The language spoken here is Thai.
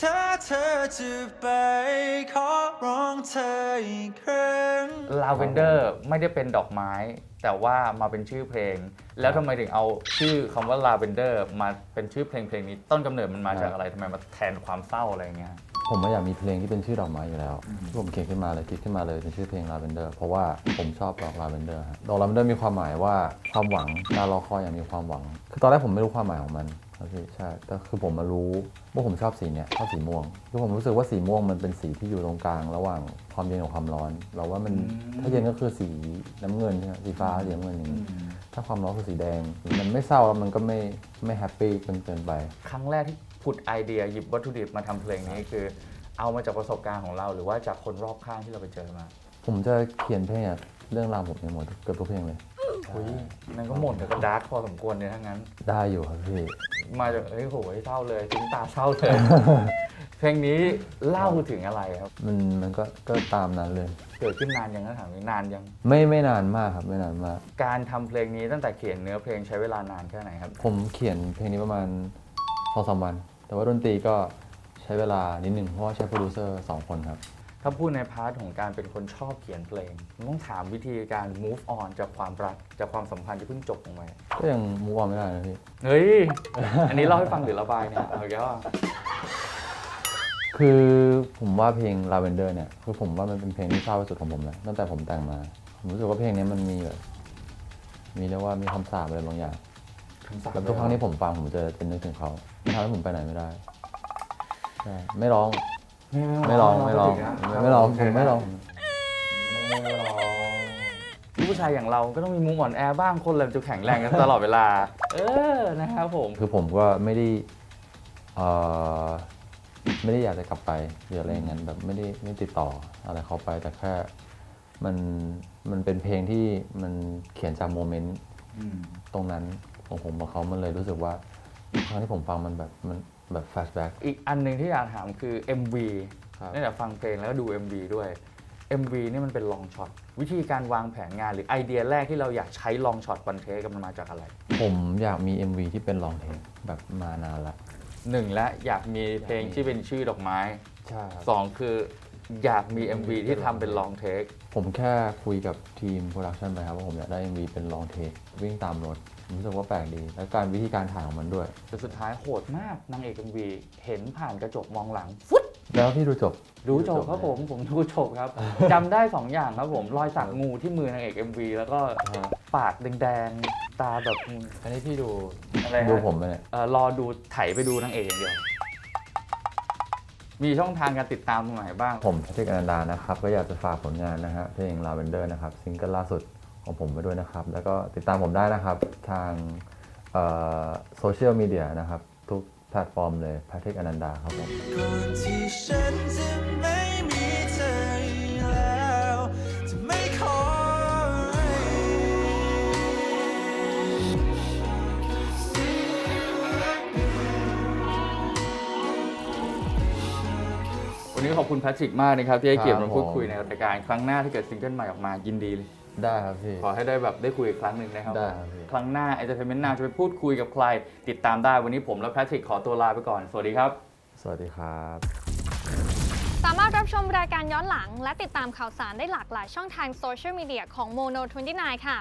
ถ้าเธอจะไปขอร้องเธออีกครั้ง ลาเวนเดอร์ไม่ได้เป็นดอกไม้ แต่ว่ามาเป็นชื่อเพลง แล้วทำไมถึงเอาชื่อคำว่าลาเวนเดอร์มาเป็นชื่อเพลงเพลงนี้ต้นกำเนิดมันมาจากอะไรทำไมมาแทนความเศร้าอะไรอย่างเงี้ย ผมไม่อยากมีเพลงที่เป็นชื่อดอกไม้อยู่แล้วที่ผมเขียนขึ้นมาเลยคิดขึ้นมาเลยเป็นชื่อเพลง Lavender เพราะว่าผมชอบดอก Lavender ฮะดอก Lavender มีความหมายว่าความหวังการรอคอยอย่างมีความหวัง คือตอนแรกผมไม่รู้ความหมายของมัน ครับพี่ใช่แต่คือผมมารู้ว่าผมชอบสีเนี้ยชอบสีม่วงคือผมรู้สึกว่าสีม่วงมันเป็นสีที่อยู่ตรงกลาง ระหว่างความเย็นกับความร้อน เราว่ามันอืมถ้าเย็นก็คือสีน้ำเงินใช่ไหมสีฟ้าสีน้ำเงินอย่างนี้ถ้าความร้อนคือสีแดง มันไม่เศร้าแล้วมันก็ไม่ไม่แฮปปี้จนเกินไป ครั้งแรกที่ผุดไอเดียหยิบวัตถุดิบมาทำเพลงนี้คือ เอามาจากประสบการณ์ของเรา หรือว่าจากคนรอบข้างที่เราไปเจอมา ผมจะเขียนเพลงอะเรื่องราวผมในหมดเกือบทุกเพลงเลย คุยนั่นก็หมดแต่ก็ดาร์กพอสมควรเนี่ยทั้งนั้น ได้อยู่ครับพี่ มาจากเฮ้ยโหยเศร้าเลยทิ้งตาเศร้าเลย เพลงนี้เล่าถึงอะไรครับ มันมันก็ก็ตามนั้นเลย เกิดขึ้นนานยังนะถามนานยัง ไม่ไม่นานมากครับไม่นานมาก การทำเพลงนี้ตั้งแต่เขียนเนื้อเพลงใช้เวลานานแค่ไหนครับ ผมเขียนเพลงนี้ประมาณสองสามวัน แต่ว่าดนตรีก็ใช้เวลานิดนึงเพราะว่าใช้โปรดิวเซอร์สองคนครับ ถ้าพูดในพาร์ทของการเป็นคนชอบเขียนเพลงมันต้องถามวิธีการ move on จากความรักจากความสัมพันธ์ที่เพิ่งจบลงไปก็ยังมูฟออนไม่ได้นะพี่ เฮ้ย อันนี้เล่าให้ฟังหรือระบายเนี่ยเอาแก้วคือผมว่าเพลง Lavender เนี่ย คือผมว่ามันเป็นเพลงที่เศร้าที่สุดของผมแล้วตั้งแต่ผมแต่งมา ผมรู้สึกว่าเพลงนี้มันมีแบบมีเรียกว่ามีคำสาปอะไรบางอย่างแล้วทุกครั้งที่ผมฟังผมจะจะนึกถึงเขามันทำให้ผมไปไหนไม่ได้ใช่ไม่ร้อง ไม่ร้องไม่ร้องไม่ร้องผมไม่ร้องไม่ร้องผู้ชายอย่างเราก็ต้องมีมุมอ่อนแอบ้างคนเราจะแข็งแรงกันตลอดเวลา เออนะครับผมคือผมก็ไม่ได้เอ่อไม่ได้อยากจะกลับไปหรืออะไรอย่างนั้นแบบไม่ได้ไม่ติดต่ออะไรเขาไปแต่แค่มันมันเป็นเพลงที่มันเขียนจากโมเมนต์ตรงนั้นของผมกับเขามันเลยรู้สึกว่าทุก ครั้งที่ผมฟังมันแบบมันแบบแฟลชแบ็ก อีกอันหนึ่งที่อยากถามคือ MV ครับนี่แหละฟังเพลงแล้วก็ดู MV ด้วย MV นี่มันเป็นลองช็อตวิธีการวางแผนงานหรือไอเดียแรกที่เราอยากใช้ลองช็อตวันเทคมันมาจากอะไรผมอยากมี MV ที่เป็นลองเทคแบบมานานละหนึ่งและอยากมีเพลงที่เป็นชื่อดอกไม้ใช่ครับสองคืออยากมี MV ที่ทำเป็นลองเทคผมแค่คุยกับทีมโปรดักชันไปครับว่าผมอยากได้ MV เป็นลองเทควิ่งตามรถ ผมรู้สึกว่าแปลกดี และการวิธีการถ่ายของมันด้วย แต่สุดท้ายโหดมากนางเอก MV เห็นผ่านกระจกมองหลังฟุตแล้วพี่ดูจบ รู้จบครับผมผมดูจบครับ จำได้สองอย่างครับผม รอยสักงูที่มือนางเอก MV แล้วก็ฮะ ปากแดงๆ ตาแบบอันนี้พี่ดูอะไรฮะดูผมไปเนี่ย เอ่อรอดูไถไปดูนางเอกอย่างเดียว มีช่องทางการติดตามตรงไหนบ้าง ผมแพทริกอนันดานะครับ ก็อยากจะฝากผลงานนะฮะเพลง Lavender นะครับ ซิงเกิลล่าสุด ของผมไปด้วยนะครับ แล้วก็ติดตามผมได้นะครับทางโซเชียลมีเดียนะครับ ทุกแพลตฟอร์มเลยแพทริกอนันดาครับผมก่อนที่ฉันจะไม่มีเธออีกแล้วจะไม่ขออะไรวันนี้ขอบคุณแพทริกมากนะครับ ที่ให้เกียรติครัมาบพูดผมคุยในรายการครั้งหน้าถ้าเกิดซิงเกิลใหม่ออกมายินดีเลย ได้ครับพี่ ขอให้ได้แบบได้คุยอีกครั้งหนึ่งนะครับ ได้ครับพี่ ครั้งหน้า Entertainment Now จะไปพูดคุยกับใคร ติดตามได้วันนี้ผมและแพทริกขอตัวลาไปก่อน สวัสดีครับ สวัสดีครับ สามารถรับชมรายการย้อนหลัง และติดตามข่าวสารได้หลากหลายช่องทางโซเชียลมีเดียของ Mono 29 ค่ะ